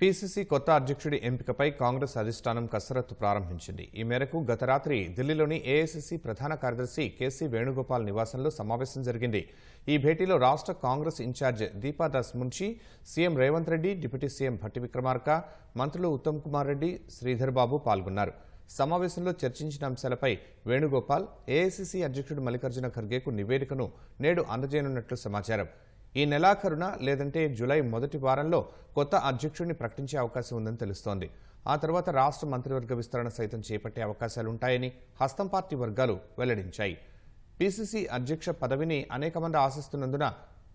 PCC కొత్త అధ్యక్షుడి ఎంపికపై కాంగ్రెస్ అధిష్టానం కసరత్తు ప్రారంభించింది. ఈ మేరకు గత రాత్రి ఢిల్లీలోని ఏఐసీసీ ప్రధాన కార్యదర్శి కేసీ వేణుగోపాల్ నివాసంలో సమావేశం జరిగింది. ఈ భేటీలో రాష్ట్ర Congress incharge Deepa Das Munshi CM Revanth Reddy deputy CM Bhatti Vikramarka మంత్రులు ఉత్తమ్ కుమార్ రెడ్డి శ్రీధర్ బాబు పాల్గొన్నారు. సమావేశంలో చర్చించిన అంశాలపై వేణుగోపాల్ ఏఐసీసీ అధ్యక్షుడు మల్లికార్జున ఖర్గేకు నివేదికను నేడు అందజేయనున్నట్లు సమాచారం. ఈ నెలాఖరున లేదంటే జూలై మొదటి వారంలో కొత్త అధ్యక్షుడిని ప్రకటించే అవకాశం ఉందని తెలుస్తోంది. ఆ తర్వాత రాష్ట్ర మంత్రివర్గ విస్తరణ సైతం చేపట్టే అవకాశాలుంటాయని హస్తం పార్టీ వర్గాలు వెల్లడించాయి. పీసీసీ అధ్యక్ష పదవిని అనేక మంది ఆశిస్తున్నందున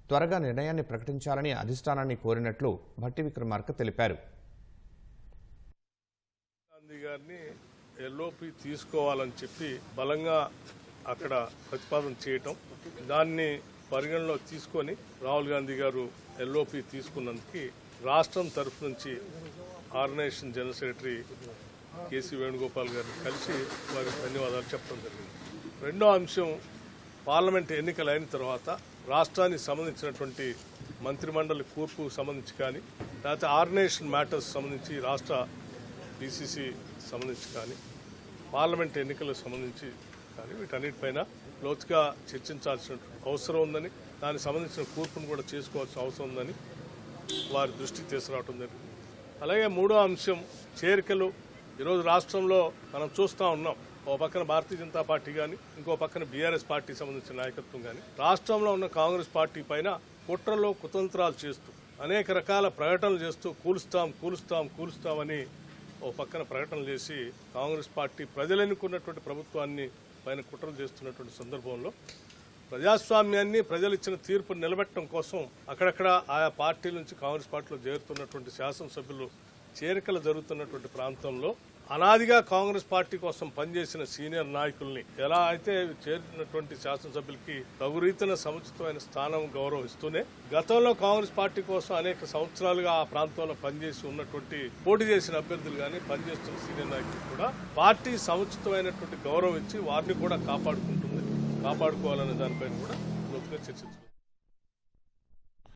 త్వరగా నిర్ణయాన్ని ప్రకటించాలని అధిష్టానాన్ని కోరినట్లు భట్టి విక్రమార్క తెలిపారు. గాంధీ గారిని ఎల్ఓపి తీసుకోవాలని చెప్పి బలంగా అక్కడ ప్రతిపాదన చేయటం దాన్ని పరిగణలోకి తీసుకొని రాహుల్ గాంధీ గారు ఎల్ఓపి తీసుకున్నందుకు రాష్ట్రం తరఫు నుంచి organisation general secretary KC Venugopal గారిని కలిసి వారికి ధన్యవాదాలు చెప్పడం జరిగింది. రెండో అంశం పార్లమెంట్ ఎన్నికలు అయిన తర్వాత రాష్ట్రానికి సంబంధించినటువంటి మంత్రిమండలి కూర్పు సంబంధించి కానీ లేకపోతే ఆర్గనైజేషన్ మ్యాటర్స్ సంబంధించి రాష్ట్ర బీసీసీ సంబంధించి కానీ పార్లమెంట్ ఎన్నికలకు సంబంధించి కానీ వీటన్నిటిపైన లోతుగా చర్చించాల్సిన అవసరం ఉందని దానికి సంబంధించిన కూర్పును కూడా చేసుకోవాల్సిన అవసరం ఉందని వారి దృష్టికి తీసుకురావటం జరిగింది. అలాగే మూడో అంశం చేరికలు. ఈరోజు రాష్ట్రంలో మనం చూస్తూ ఉన్నాం ఓ పక్కన భారతీయ జనతా పార్టీ కానీ ఇంకో పక్కన బీఆర్ఎస్ పార్టీ సంబంధించిన నాయకత్వం కానీ రాష్ట్రంలో ఉన్న కాంగ్రెస్ పార్టీ పైన కుట్రలో కుతంత్రాలు చేస్తూ అనేక రకాల ప్రకటనలు చేస్తూ కూలుస్తాం కూలుస్తాం కూలుస్తామని ఓ పక్కన ప్రకటనలు చేసి కాంగ్రెస్ పార్టీ ప్రజలెన్నుకున్నటువంటి ప్రభుత్వాన్ని పైన కుట్రలు చేస్తున్నటువంటి సందర్భంలో ప్రజాస్వామ్యాన్ని ప్రజలు ఇచ్చిన తీర్పును నిలబెట్టడం కోసం అక్కడక్కడ ఆయా పార్టీల నుంచి కాంగ్రెస్ పార్టీలో చేరుతున్నటువంటి శాసనసభ్యులు చేరికలు జరుగుతున్నటువంటి ప్రాంతంలో అనాదిగా కాంగ్రెస్ పార్టీ కోసం పనిచేసిన సీనియర్ నాయకుల్ని ఎలా అయితే చేరినటువంటి శాసనసభ్యులకి తగురీతిన సముచితమైన స్థానం గౌరవిస్తూనే గతంలో కాంగ్రెస్ పార్టీ కోసం అనేక సంవత్సరాలుగా ఆ ప్రాంతంలో పనిచేసి ఉన్నటువంటి పోటీ చేసిన అభ్యర్థులు కానీ పనిచేస్తున్న సీనియర్ నాయకులు కూడా పార్టీ సముచితమైనటువంటి గౌరవం ఇచ్చి వారిని కూడా కాపాడుకుంటుంది. కాపాడుకోవాలనే దానిపైన కూడా లోతుగా చర్చించుకుంటాం